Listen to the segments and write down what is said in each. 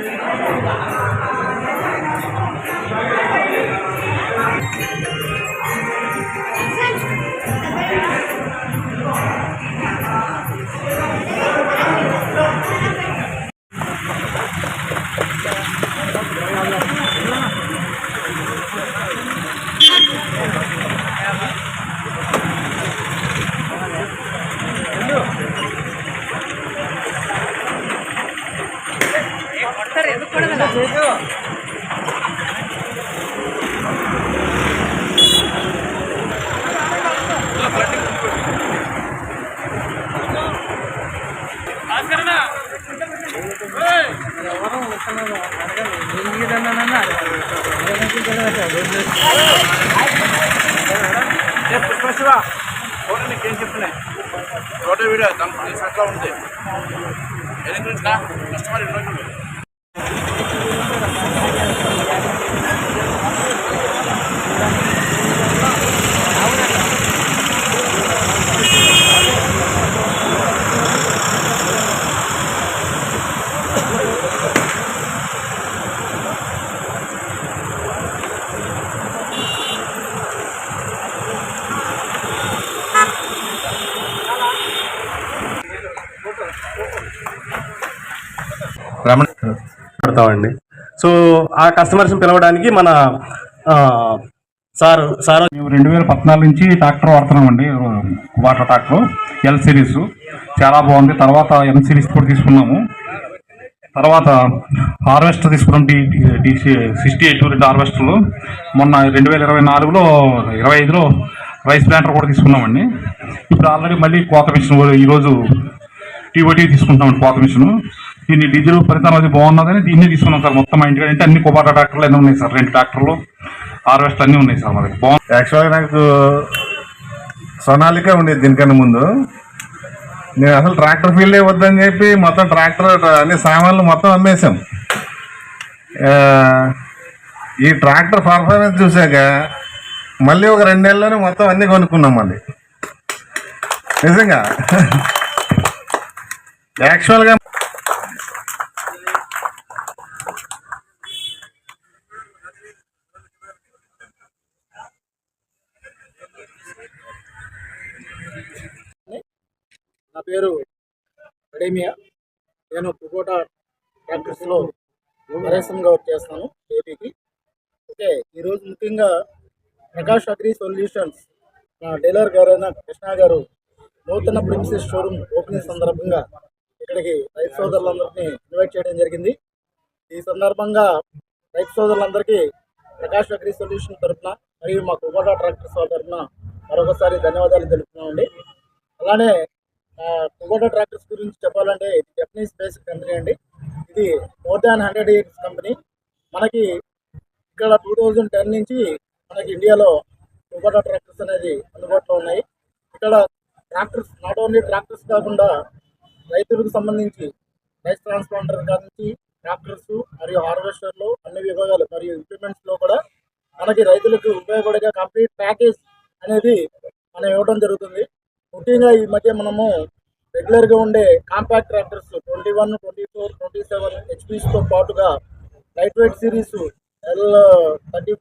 Thank you. పుష్పశివ photo నీకేం చెప్తున్నాయి road video దాని సట్లో ఉంది ఎందుకు కస్టమర్ ఎన్ని రోజులు అవుతామండి సో ఆ కస్టమర్స్ని పిలవడానికి మన సార్ సార్ మేము రెండు వేల పద్నాలుగు నుంచి ట్రాక్టర్ వాడుతున్నామండి. వాటర్ ట్రాక్టర్ ఎల్ సిరీస్ చాలా బాగుంది. తర్వాత ఎం సిరీస్ కూడా తీసుకున్నాము. తర్వాత హార్వెస్టర్ తీసుకున్నాం డి డిసి సిక్స్టీ ఎయిట్ రెండు హార్వెస్టర్లు మొన్న రెండు వేల ఇరవై నాలుగులో ఇరవై ఐదులో రైస్ ప్లాంటర్ కూడా తీసుకున్నామండి. ఇప్పుడు ఆల్రెడీ మళ్ళీ కోత మిషన్ ఈరోజు టీఓటీ తీసుకుంటామండి కోత మిషన్. దీన్ని డీజిల్ ఫలితం అది బాగున్నదని దీన్ని తీసుకున్నాం సార్. మొత్తం మా ఇంటికి అంటే అన్ని కుబాటా ట్రాక్టర్లు అన్నీ ఉన్నాయి సార్. రెండు ట్రాక్టర్లు హార్వెస్టర్ అన్నీ ఉన్నాయి సార్ మరి బాగుంది. యాక్చువల్గా నాకు సొనాలిక ఉండేది దీనికన్నా ముందు. నేను అసలు ట్రాక్టర్ ఫీల్డే వద్దని చెప్పి మొత్తం ట్రాక్టర్ అన్ని సామాన్లు మొత్తం అమ్మేశాం. ఈ ట్రాక్టర్ పర్ఫార్మెన్స్ చూశాక మళ్ళీ ఒక రెండు నెలల్లోనే మొత్తం అన్నీ కొనుక్కున్నాం మళ్ళీ. నిజంగా. యాక్చువల్గా పేరు అడేమియా? నేను కుకోటా ట్రాక్టర్స్లో నరేశంగా వర్క్ చేస్తాను ఏపీకి. ఓకే ఈరోజు ముఖ్యంగా ప్రకాష్ అగ్రి సొల్యూషన్స్ నా డీలర్ గారైన కృష్ణ గారు నూతన ప్రిన్సెస్ షోరూమ్ ఓపెనింగ్ సందర్భంగా ఇక్కడికి రైతు సోదరులందరినీ ఇన్వైట్ చేయడం జరిగింది. ఈ సందర్భంగా రైతు సోదరులందరికీ ప్రకాష్ అగ్రి సొల్యూషన్ తరఫున మరియు మా కుకోటా ట్రాక్టర్స్ వాళ్ళ తరఫున మరొకసారి ధన్యవాదాలు తెలుపుతున్నామండి. అలానే కుగోటో ట్రాక్టర్స్ గురించి చెప్పాలంటే ఇది జపనీస్ బేస్డ్ కంపెనీ అండి. ఇది more than hundred years company మనకి ఇక్కడ టూ థౌజండ్ టెన్ నుంచి మనకి ఇండియాలో కుగోటో ట్రాక్టర్స్ అనేది అందుబాటులో ఉన్నాయి. ఇక్కడ ట్రాక్టర్స్ నాట్ ఓన్లీ ట్రాక్టర్స్ కాకుండా రైతులకు సంబంధించి రైస్ ట్రాన్స్ప్లాంటర్ కాడ నుంచి ట్రాక్టర్స్ మరియు హార్వెస్టర్లు అన్ని విభాగాలు మరియు ఇంప్లిమెంట్స్లో కూడా మనకి రైతులకు ఉపయోగపడే కంప్లీట్ ప్యాకేజ్ అనేది మనం ఇవ్వడం జరుగుతుంది. ముఖ్యంగా ఈ మధ్య మనము రెగ్యులర్గా ఉండే compact tractors twenty one twenty four twenty seven హెచ్పీస్తో పాటుగా light weight series L thirty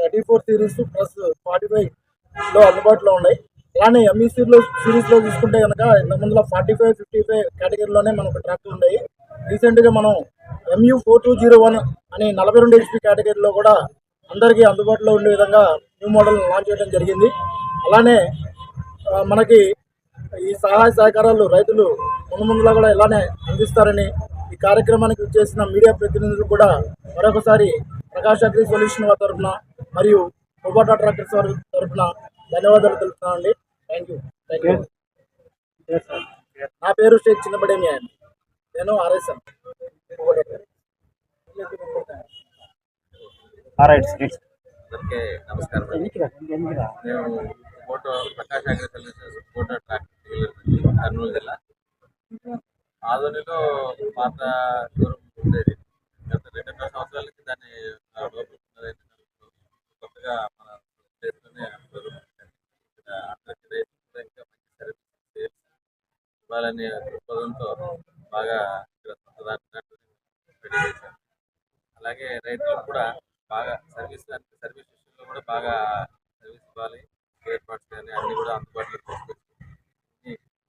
thirty four series plus forty ఫైవ్లో అందుబాటులో ఉన్నాయి. అలానే ఎంఈసీలో సిరీస్లో చూసుకుంటే కనుక ఇంతకుముందులో ఫార్టీ ఫైవ్ ఫిఫ్టీ ఫైవ్ కేటగిరీలోనే మనకు ట్రాక్టర్ ఉన్నాయి. రీసెంట్గా మనం MU four two zero one అనే నలభై రెండు హెచ్పీ కేటగిరీలో కూడా అందరికీ అందుబాటులో ఉండే విధంగా న్యూ మోడల్ లాంచ్ చేయడం జరిగింది. అలానే మనకి ఈ సహాయ సహకారాలు రైతులు ముందు ముందులా కూడా ఇలానే అందిస్తారని ఈ కార్యక్రమానికి చేసిన మీడియా ప్రతినిధులు కూడా మరొకసారి ప్రకాష్ అగ్రి సొల్యూషన్ వారి తరఫున మరియు కొబాటా ట్రాక్టర్స్ వారి తరఫున ధన్యవాదాలు తెలుపుతున్నానండి థ్యాంక్ యూ థ్యాంక్ యూ నా పేరు షేక్ చిన్నబడేమి ఆయన నేను ఆర్ఎస్ఎం నమస్కారం ఫోటో ప్రకాష్ అగ్రికల్చర్ ఫోటో ట్రాక్టర్ కర్నూలు జిల్లా. ఆధునిలో పాత షోరూమ్ ఉండేది. గత రెండున్నర సంవత్సరాలకి దాన్ని కొత్తగా మన ప్లేస్లోనే అందరికీ రైతులు ఇంకా మంచి సర్వీస్ ఇవ్వాలనే దృక్పథంతో బాగా ఇక్కడ సొంత అలాగే రైతులకు కూడా బాగా సర్వీస్ సర్వీస్ విషయంలో కూడా బాగా సర్వీస్ ఇవ్వాలి స్పేర్ పార్ట్స్ కానీ అన్ని కూడా అందుబాటులో తీసుకొచ్చి ఆ,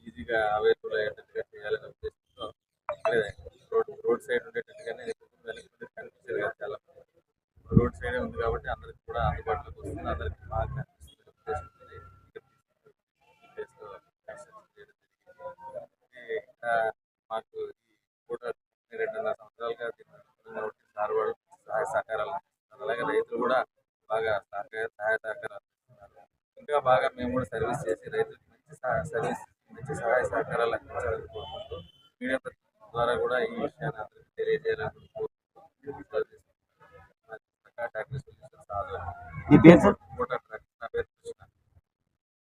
ఈజీగా అవైలబుల్ అయ్యేటట్టుగా చేయాలనే ఉద్దేశంతో రోడ్ రోడ్ సైడ్ ఉండేటట్టుగానే కనిపించేది కాదు చాలా రోడ్ సైడే ఉంది కాబట్టి అందరికి కూడా అందుబాటులోకి వస్తుంది అందరికి బాగా కనిపిస్తుంది మాకు ఈ కూడా రెండున్నర సంవత్సరాలుగా దీన్ని కాబట్టి సార్ వాళ్ళు సహాయ సహకారాలు అందిస్తున్నారు. అలాగే రైతులు కూడా బాగా సహకార సహాయ సహకారాలు అందిస్తున్నారు. ఇంకా బాగా మేము కూడా సర్వీస్ చేసి రైతులకు మంచి సర్వీస్ మంచి సహాయ సహకారాలు అందించాలని కోరుకుంటూ మీడియా ద్వారా కూడా ఈ విషయాన్ని అందరికీ తెలియజేయాలని కోరుకుంటూ డాక్టర్ అగ్రి సొల్యూషన్స్ ఆధ్వర్యంలో పేరు సార్?